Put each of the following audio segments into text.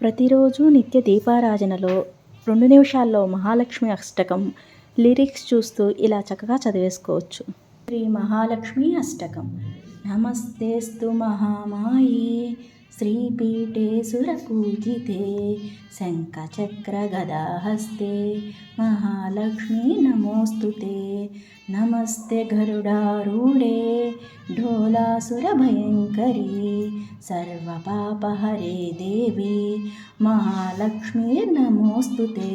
ప్రతిరోజు నిత్య దీపారాజనలో రెండు నిమిషాల్లో మహాలక్ష్మి అష్టకం లిరిక్స్ చూస్తూ ఇలా చక్కగా చదివేసుకోవచ్చు. శ్రీ మహాలక్ష్మి అష్టకం. नमस्तेऽस्तु महामाये श्रीपीठे सुरपूजिते शङ्खचक्रगदाहस्ते महालक्ष्मी नमोऽस्तु ते। नमस्ते गरुडारूढे ढोलासुरभयङ्करी सर्वपापहरे देवी महालक्ष्मी नमोस्तु ते।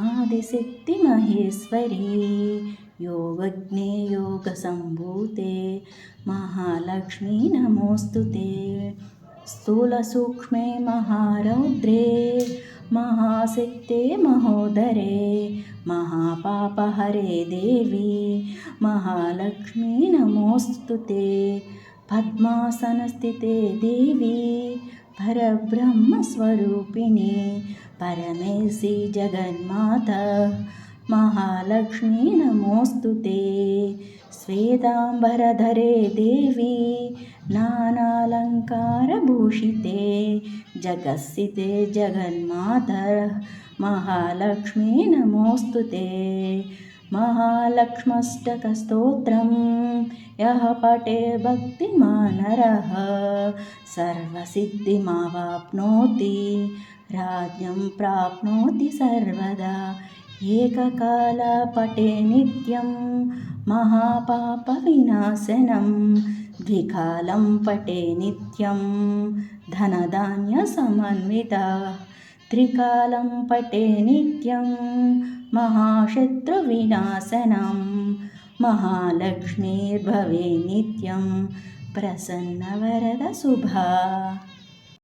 आदिशक्तिमहेश्वरी योगज्ञे योगसम्भूते। महालक्ष्मी नमोऽस्तु ते। स्थूलसूक्ष्मे महारौद्रे। महाशक्ते महोदरे। महापापहरे देवी। महालक्ष्मी नमोऽस्तु ते। पद्मासनस्थिते देवी परब्रह्मस्वरूपिणी परमेशि जगन्माता महालक्ष्मी नमोऽस्तु ते। श्वेताम्बरधरे देवी नानालङ्कारभूषिते जगत्सिते जगन्मातर महालक्ष्मी नमोऽस्तु ते। महालक्ष्मष्टकस्तोत्रं यः पटे भक्तिमानरः सर्वसिद्धिमावाप्नोति राज्यं प्राप्नोति सर्वदा। एककालपटे नित्यं महापापविनाशनं। द्विकालं पटे नित्यं धनधान्यसमन्विता। त्रिकालं पटे नित्यं महाशत्रुविनाशनं महालक्ष्मीर्भवे नित्यं प्रसन्नवरदशुभा